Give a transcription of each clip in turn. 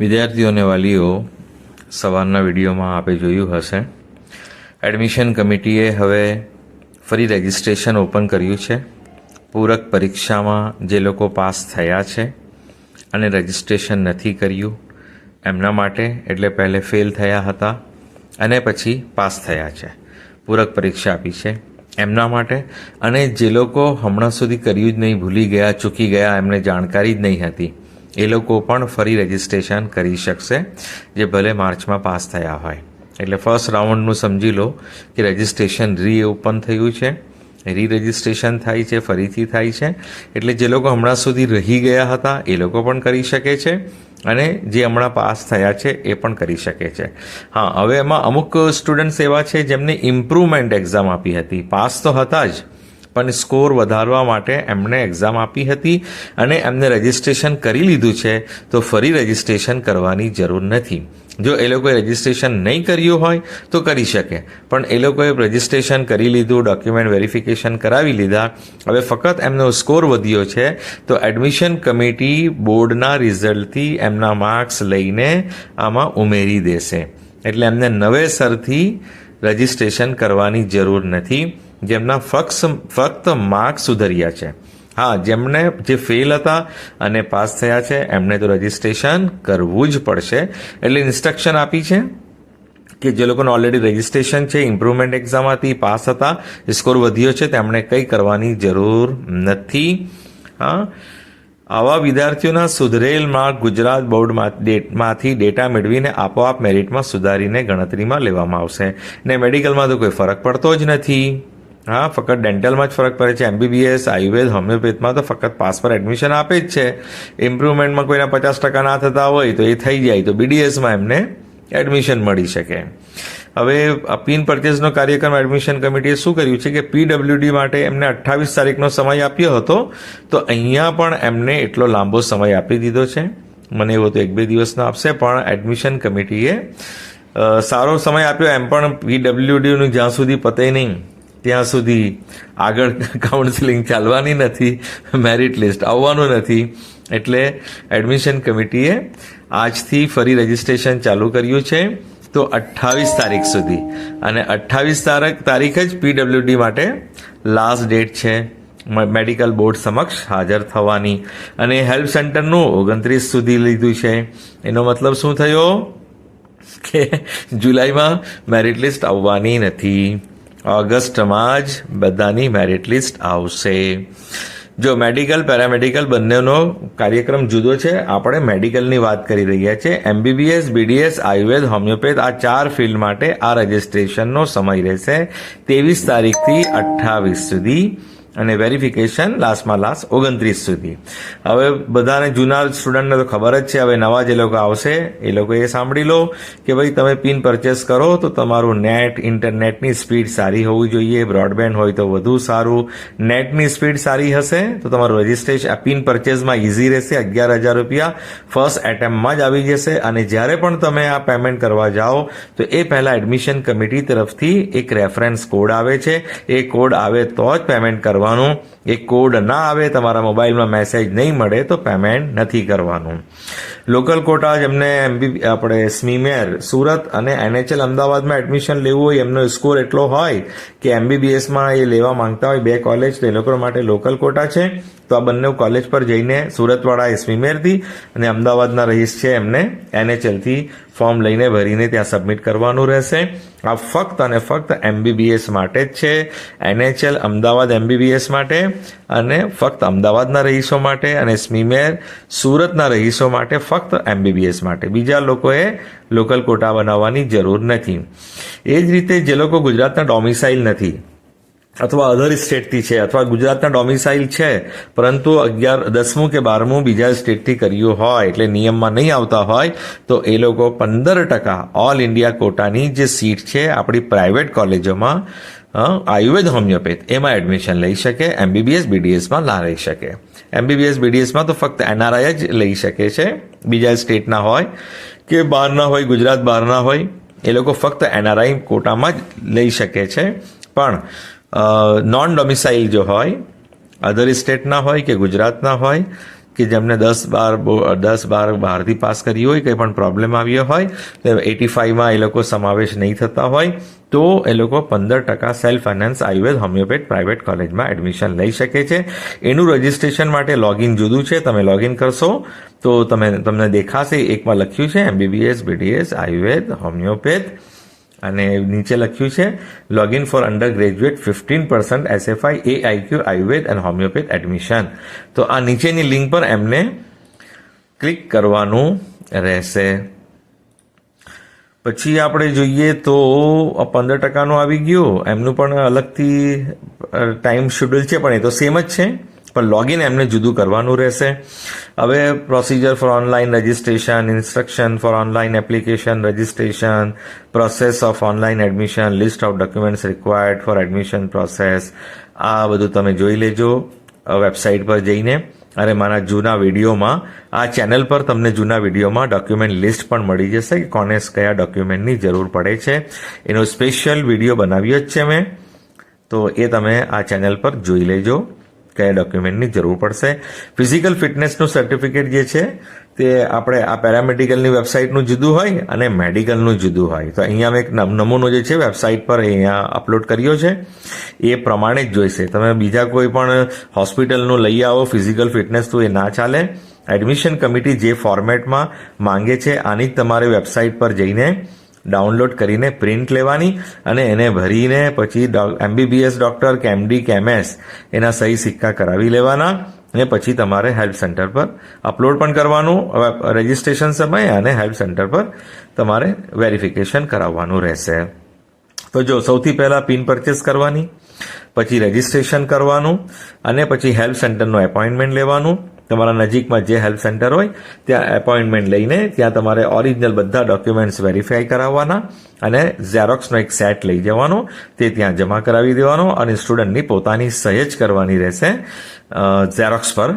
વિદ્યાર્થીઓ અને વાલીઓ સવારના વિડીયોમાં આપે જોયું હશે. એડમિશન કમિટીએ હવે ફરી રજિસ્ટ્રેશન ઓપન કર્યું છે. પૂરક પરીક્ષામાં જે લોકો પાસ થયા છે અને રજિસ્ટ્રેશન નથી કર્યું, એમના માટે એટલે પહેલે ફેલ થયા હતા અને પછી પાસ થયા છે. પૂરક પરીક્ષા આપી છે એમના માટે અને જે લોકો હમણાં સુધી કર્યું જ નહીં, ભૂલી ગયા, ચૂકી ગયા, એમને જાણકારી જ નહીં હતી. એ લોકો પણ ફરી રજિસ્ટ્રેશન કરી શકશે, જે ભલે માર્ચમાં પાસ થયા હોય. એટલે ફર્સ્ટ રાઉન્ડનું સમજી લો કે રજિસ્ટ્રેશન રી ઓપન થયું છે રી રજિસ્ટ્રેશન થાય છે, ફરીથી થાય છે. એટલે જે લોકો હમણાં સુધી રહી ગયા હતા, એ લોકો પણ કરી શકે છે અને જે હમણાં પાસ થયા છે, એ પણ કરી શકે છે. હા, હવે એમાં અમુક સ્ટુડન્ટ્સ એવા છે જેમને ઇમ્પ્રુવમેન્ટ એક્ઝામ આપી હતી. પાસ તો હતા જ પણ સ્કોર વધારવા માટે એમણે એક્ઝામ આપી હતી અને એમને રજિસ્ટ્રેશન કરી લીધું છે, તો ફરી રજિસ્ટ્રેશન કરવાની જરૂર નથી. જો એ લોકોએ રજિસ્ટ્રેશન નહીં કર્યું હોય, તો કરી શકે. પણ એ લોકોએ રજિસ્ટ્રેશન કરી લીધું ડોક્યુમેન્ટ વેરિફિકેશન કરાવી લીધા. હવે ફક્ત એમનો સ્કોર વધ્યો છે, તો એડમિશન કમિટી બોર્ડના રિઝલ્ટથી એમના માર્ક્સ લઈને આમાં ઉમેરી દેશે. એટલે એમને નવેસરથી રજિસ્ટ્રેશન કરવાની જરૂર નથી. જેમના ફક્ત ફક્ત માર્ક્સ સુધર્યા છે. હા, જેમને જે ફેલ હતા અને પાસ થયા છે, એમને તો રજિસ્ટ્રેશન કરવું જ પડશે. એટલે ઇન્સ્ટ્રક્શન આપી છે કે જે લોકોને ઓલરેડી રજિસ્ટ્રેશન છે ઇમ્પ્રુવમેન્ટ એક્ઝામ હતી પાસ હતા સ્કોર વધ્યો છે, તેમણે કંઈ કરવાની જરૂર નથી. હા, આવા વિદ્યાર્થીઓના સુધરેલ માર્ક ગુજરાત બોર્ડમાંથી ડેટા મેળવીને આપોઆપ મેરિટમાં સુધારીને ગણતરીમાં લેવામાં આવશે. ને મેડિકલમાં તો કોઈ ફરક પડતો જ નથી. હા, ફક્ત ડેન્ટલમાં જ ફરક પડે છે. એમબીબીએસ, આયુર્વેદ, હોમિયોપેથમાં તો ફક્ત પાસ પર એડમિશન આપે જ છે. ઇમ્પ્રુવમેન્ટમાં કોઈના પચાસ ટકા ના થતા હોય તો એ થઈ જાય. તો બીડીએસમાં એમને એડમિશન મળી શકે. હવે પિન પરચેઝનો કાર્યક્રમ એડમિશન કમિટીએ શું કર્યું છે કે પીડબ્લ્યુડી માટે એમને અઠ્ઠાવીસ તારીખનો સમય આપ્યો હતો. તો અહીંયા પણ એમને એટલો લાંબો સમય આપી દીધો છે. મને એવો તો એક બે દિવસનો આપશે, પણ એડમિશન કમિટીએ સારો સમય આપ્યો. એમ પણ પીડબ્લ્યુડીનું જ્યાં સુધી પતે નહીં. ત્યાં સુધી આગળ કાઉન્સિલિંગ ચાલવાની નથી મેરિટ લિસ્ટ આવવાનું નથી. એટલે એડમિશન કમિટીએ આજથી ફરી રજિસ્ટ્રેશન ચાલુ કર્યું છે, તો અઠ્ઠાવીસ તારીખ સુધી. અને અઠ્ઠાવીસ તારીખ તારીખ જ પીડબ્લ્યુડી માટે લાસ્ટ ડેટ છે. મેડિકલ બોર્ડ સમક્ષ હાજર થવાની. અને હેલ્પ સેન્ટરનું ઓગણત્રીસ સુધી લીધું છે. એનો મતલબ શું થયો? કે જુલાઈમાં મેરિટ લિસ્ટ આવવાની નથી. ઓગસ્ટમાં જ બધાની મેરિટ લિસ્ટ આવશે. જો મેડિકલ પેરામેડિકલ બંનેનો કાર્યક્રમ જુદો છે, આપણે મેડિકલની વાત કરી રહ્યા છે એમબીબીએસ બીડીએસ આયુર્વેદ, હોમિયોપેથ, આ ચાર ફિલ્ડ માટે આ રજિસ્ટ્રેશનનો સમય રહેશે ત્રેવીસ તારીખથી અઠ્ઠાવીસ સુધી. અને વેરિફિકેશન લાસ્ટમાં લાસ્ટ ઓગણત્રીસ સુધી. હવે બધાને જૂના સ્ટુડન્ટને તો ખબર જ છે, હવે નવા જે લોકો આવશે, એ લોકો એ સાંભળી લો કે ભાઈ તમે પિન પરચેસ કરો તો તમારું નેટ ઇન્ટરનેટની સ્પીડ સારી હોવી જોઈએ બ્રોડબેન્ડ હોય તો વધુ સારું નેટની સ્પીડ સારી હશે તો તમારું રજિસ્ટ્રેશન પિન પરચેસમાં ઇઝી રહેશે, અગિયાર હજાર રૂપિયા ફર્સ્ટ એટેમ્પમાં જ આવી જશે અને જ્યારે પણ તમે આ પેમેન્ટ કરવા જાઓ તો એ પહેલાં એડમિશન કમિટી તરફથી એક રેફરન્સ કોડ આવે છે, એ કોડ આવે તો જ પેમેન્ટ કરવાનું. એ કોડ ના આવે, તમારા મોબાઈલમાં મેસેજ નહીં મળે, તો પેમેન્ટ નથી કરવાનું. લોકલ કોટા જેમને એમબી, આપણે સ્મીમેર, સુરત અને એનએચએલ અમદાવાદમાં એડમિશન લેવું હોય, એમનો સ્કોર એટલો હોય કે એમબીબીએસમાં એ લેવા માંગતા હોય બે કોલેજ તો એ લોકો માટે લોકલ કોટા છે. તો આ બંને કોલેજ પર જઈને સુરતવાળા એ સ્મીમેરથી અને અમદાવાદના રહીશ છે એમને એનએચએલથી ફોર્મ લઈને ભરીને ત્યાં સબમિટ કરવાનું રહેશે. આ ફક્ત અને ફક્ત એમબીબીએસ માટે જ છે. એનએચએલ, અમદાવાદ એમબીબીએસ માટે અને ફક્ત અમદાવાદના રહીશો માટે અને સ્મીમેર સુરતના રહીશો માટે ફક્ત એમબીબીએસ માટે. બીજા લોકોએ લોકલ કોટા બનાવવાની જરૂર નથી. એ જ રીતે જે લોકો ગુજરાતના ડોમિસાઇલ નથી અથવા અધર સ્ટેટથી છે, અથવા ગુજરાતના ડોમિસાઇલ છે, પરંતુ અગિયાર, દસમું કે બારમું બીજા સ્ટેટથી કર્યું હોય, એટલે નિયમમાં નહીં આવતા હોય, તો એ લોકો પંદર ટકા ઓલ ઇન્ડિયા કોટાની જે સીટ છે, આપણી પ્રાઇવેટ કોલેજોમાં આયુર્વેદ હોમિયોપેથ એમાં એડમિશન લઈ શકે એમબીબીએસ બીડીએસમાં ના લઈ શકે. એમબીબીએસ બીડીએસમાં તો ફક્ત એનઆરઆઈ જ લઈ શકે છે, બીજા સ્ટેટના હોય, કે બહારના હોય, ગુજરાત બહારના હોય, એ લોકો ફક્ત એનઆરઆઈ કોટામાં જ લઈ શકે છે. પણ નોન ડોમિસાઇલ જો હોય અધર સ્ટેટના હોય કે ગુજરાતના હોય, કે જેમને દસ બાર દસ બાર બહારથી પાસ કરી હોય, કંઈ પણ પ્રોબ્લેમ આવ્યો હોય, તો એટી ફાઇવમાં એ લોકો સમાવેશ નહીં થતા હોય, તો એ લોકો પંદર ટકા self finance Ayurveda homeopath private કોલેજમાં એડમિશન લઈ શકે છે. એનું રજિસ્ટ્રેશન માટે લોગિન જુદું છે. તમે લોગિન કરશો, તો તમે, તમને દેખાશે, એકમાં લખ્યું છે એમબીબીએસ બીડીએસ આયુર્વેદ હોમિયોપેથ અને નીચે લખ્યું છે login for undergraduate fifteen percent SFI A IQ Ayurveda અને હોમિયોપેથ એડમિશન તો આ નીચેની લિંક પર એમને ક્લિક કરવાનું રહેશે. પછી આપણે જોઈએ તો પંદર ટકાનું આવી ગયું. એમનું પણ અલગથી ટાઈમ શેડ્યુલ છે, પણ એ તો સેમ જ છે. પણ લોગિન એમને જુદું કરવાનું રહેશે. હવે procedure for online registration instruction for online application registration process of online admission list of documents required for admission process આ બધું તમે જોઈ લેજો વેબસાઇટ પર જઈને. અને મારા જૂના વિડીયોમાં, આ ચેનલ પર તમને જૂના વિડીયોમાં ડોક્યુમેન્ટ લિસ્ટ પણ મળી જશે કે કોને કયા ડોક્યુમેન્ટની જરૂર પડે છે. એનો સ્પેશિયલ વીડિયો બનાવ્યો જ છે મેં. તો એ તમે આ ચેનલ પર જોઈ લેજો. કયા ડોક્યુમેન્ટની જરૂર પડશે. ફિઝિકલ ફિટનેસનું સર્ટિફિકેટ જે છે, તે આપણે આ પેરામેડિકલની વેબસાઇટનું જુદું હોય અને મેડિકલનું જુદું હોય. તો અહીંયા મેં એક નમૂનો જે છે વેબસાઇટ પર અહીંયા અપલોડ કર્યો છે. એ પ્રમાણે જ જોઈશે. તમે બીજા કોઈ પણ હોસ્પિટલનું લઈ આવો ફિઝિકલ ફિટનેસ તો એ ના ચાલે. એડમિશન કમિટી જે ફોર્મેટમાં માંગે છે, આની જ તમારે વેબસાઇટ પર જઈને ડાઉનલોડ કરીને પ્રિન્ટ લેવાની અને એને ભરીને પછી એમબીબીએસ ડૉક્ટર કે એમડી કે એમએસ એના સહી સિક્કા કરાવી લેવાના અને પછી તમારે હેલ્પ સેન્ટર પર અપલોડ પણ કરવાનું રજિસ્ટ્રેશન સમયે અને હેલ્પ સેન્ટર પર તમારે વેરિફિકેશન કરાવવાનું રહેશે. તો જો સૌથી પહેલાં પિન પરચેસ કરવાની, પછી રજિસ્ટ્રેશન કરવાનું અને પછી હેલ્પ સેન્ટરનું એપોઇન્ટમેન્ટ લેવાનું તમારા નજીકમાં જે હેલ્પ સેન્ટર હોય, ત્યાં એપોઇન્ટમેન્ટ લઈને ત્યાં તમારે ઓરિજિનલ બધા ડોક્યુમેન્ટ્સ વેરીફાઈ કરાવવાના અને ઝેરોક્સનો એક સેટ લઈ જવાનો, તે ત્યાં જમા કરાવી દેવાનો અને સ્ટુડન્ટની પોતાની સહી જ કરવાની રહેશે ઝેરોક્સ પર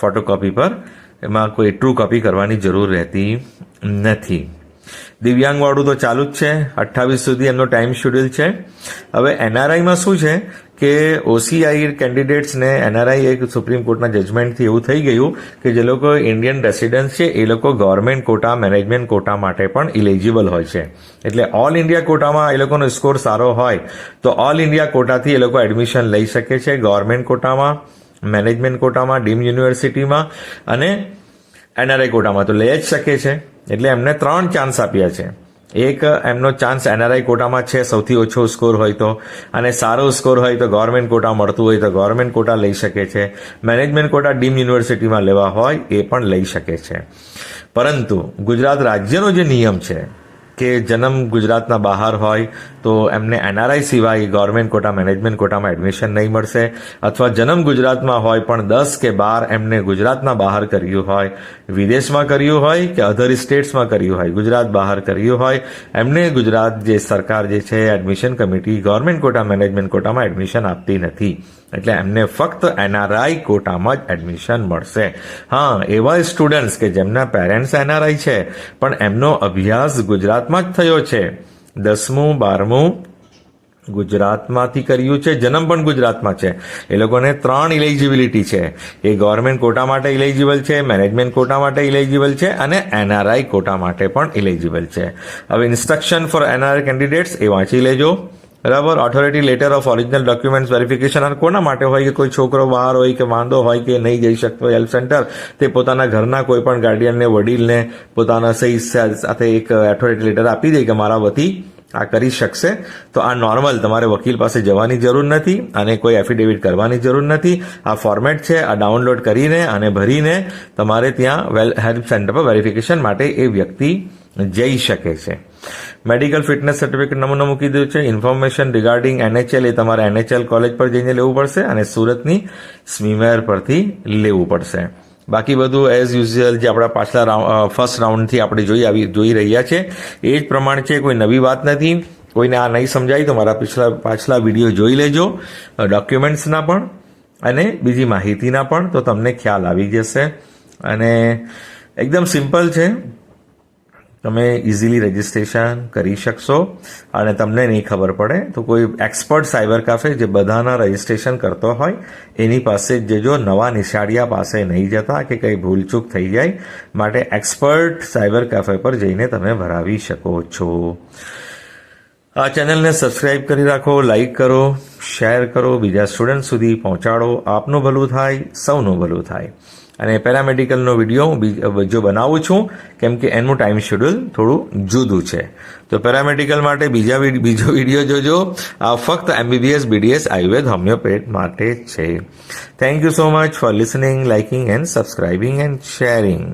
ફોટોકોપી પર. એમાં કોઈ ટ્રુ કોપી કરવાની જરૂર રહેતી નથી. દિવ્યાંગવાળું તો ચાલુ જ છે. અઠ્ઠાવીસ સુધી એમનો ટાઈમ શેડ્યુલ છે. હવે એનઆરઆઈમાં શું છે? કે ઓસીઆઈ કેન્ડિડેટ્સને એનઆરઆઈ એક સુપ્રીમ કોર્ટના જજમેન્ટથી એવું થઈ ગયું કે જે લોકો ઇન્ડિયન રેસિડન્સ છે, એ લોકો ગવર્મેન્ટ કોટા મેનેજમેન્ટ કોટા માટે પણ ઇલિજિબલ હોય છે. એટલે ઓલ ઇન્ડિયા કોટામાં એ લોકોનો સ્કોર સારો હોય, તો ઓલ ઇન્ડિયા કોટાથી એ લોકો એડમિશન લઈ શકે છે ગવર્મેન્ટ કોટામાં મેનેજમેન્ટ કોટામાં ડીમ યુનિવર્સિટીમાં અને એનઆરઆઈ કોટામાં તો લઈ જ શકે છે. એટલે એમને ત્રણ ચાન્સ આપ્યા છે. એક, એમનો ચાન્સ એનઆરઆઈ કોટામાં છે, સૌથી ઓછો સ્કોર હોય તો. અને સારો સ્કોર હોય તો ગવર્મેન્ટ કોટા મળતું હોય તો ગવર્મેન્ટ કોટા લઈ શકે છે. મેનેજમેન્ટ કોટા ડીમ યુનિવર્સિટીમાં લેવા હોય એ પણ લઈ શકે છે. પરંતુ ગુજરાત રાજ્યનો જે નિયમ છે કે જન્મ ગુજરાતના બહાર હોય, તો એમને એનઆરઆઈ સિવાય ગવર્મેન્ટ કોટા મેનેજમેન્ટ કોટામાં એડમિશન નહીં મળશે. અથવા જન્મ ગુજરાતમાં હોય પણ દસ કે બાર એમને ગુજરાતના બહાર કર્યું હોય, વિદેશમાં કર્યું હોય કે અધર સ્ટેટ્સમાં કર્યું હોય, ગુજરાત બહાર કર્યું હોય, એમને ગુજરાત જે સરકાર જે છે admission committee government quota management કોટામાં admission આપતી નથી. એટલે એમને ફક્ત એનઆરઆઈ કોટામાં જ એડમિશન મળશે. હા, એવા સ્ટુડન્ટ્સ કે જેમના પેરેન્ટ્સ એનઆરઆઈ છે, પણ એમનો અભ્યાસ ગુજરાતમાં જ થયો છે. દસમું, બારમું ગુજરાતમાંથી કર્યું છે, જન્મ પણ ગુજરાતમાં છે. એ લોકોને ત્રણ ઇલિજિબિલિટી છે. એ ગવર્મેન્ટ કોટા માટે ઇલિજિબલ છે મેનેજમેન્ટ કોટા માટે ઇલિજિબલ છે અને એનઆરઆઈ કોટા માટે પણ ઇલિજિબલ છે. હવે ઇન્સ્ટ્રક્શન ફોર એનઆરઆઈ કેન્ડિડેટ્સ એ વાંચી લેજો. બરાબર? Authority letter of original documents verification અને કોના માટે હોય કે કોઈ છોકરો બહાર હોય કે વાંધો હોય કે નહીં જઈ શકતો હેલ્થ સેન્ટર તે પોતાના ઘરના કોઈ પણ ગાર્ડિયનને વડીલને, પોતાના સહી સાથે એક ઓથોરિટી લેટર આપી દે કે મારા વતી આ કરી શકશે. તો આ નોર્મલ તમારે વકીલ પાસે જવાની જરૂર નથી અને કોઈ એફિડેવિટ કરવાની જરૂર નથી. આ ફોર્મેટ છે, આ ડાઉનલોડ કરીને અને ભરીને તમારે ત્યાં વેલ હેલ્પ સેન્ટર પર વેરિફિકેશન માટે એ વ્યક્તિ જઈ શકે છે. મેડિકલ ફિટનેસ સર્ટિફિકેટ નમૂનો મૂકી દીધું છે. ઇન્ફોર્મેશન રિગાર્ડિંગ એનએચએલ એ તમારે એનએચએલ કોલેજ પર જઈને લેવું પડશે અને સુરતની સ્મીમેર પરથી લેવું પડશે. બાકી બધું એઝ યુઝ્યુઅલ જે આપણા પાછલા ફર્સ્ટ રાઉન્ડથી આપણે જોઈ આવી, જોઈ રહ્યા છે. એ જ પ્રમાણે છે, કોઈ નવી વાત નથી. કોઈને આ નહીં સમજાય તો મારા પાછલા પાછલા વીડિયો જોઈ લેજો. ડોક્યુમેન્ટ્સના પણ અને બીજી માહિતીના પણ તો તમને ખ્યાલ આવી જશે. અને એકદમ સિમ્પલ છે. તમે ઇઝીલી રજિસ્ટ્રેશન કરી શકશો. અને તમને નહીં ખબર પડે તો કોઈ એક્સપર્ટ સાયબર કાફે જે બધાના રજિસ્ટ્રેશન કરતો હોય, એની પાસે જજો નવા નિશાળિયા પાસે નહીં જતા કે કંઈ ભૂલચૂક થઈ જાય, માટે એક્સપર્ટ સાયબર કાફે પર જઈને તમે ભરાવી શકો છો. આ ચેનલને સબસ્ક્રાઇબ કરી રાખો લાઈક કરો શેર કરો, બીજા સ્ટુડન્ટ સુધી પહોંચાડો. આપનું ભલું થાય, સૌનું ભલું થાય. અને પેરામેડિકલનો વીડિયો હું જો બનાવું છું, કેમ કે એનું ટાઈમ શેડ્યુલ થોડું જુદું છે. તો પેરામેડિકલ માટે બીજા બીજો વીડિયો જોજો. આ ફક્ત એમબીબીએસ બીડીએસ આયુર્વેદ હોમિયોપેથ માટે છે. Thank you so much for listening liking and subscribing and sharing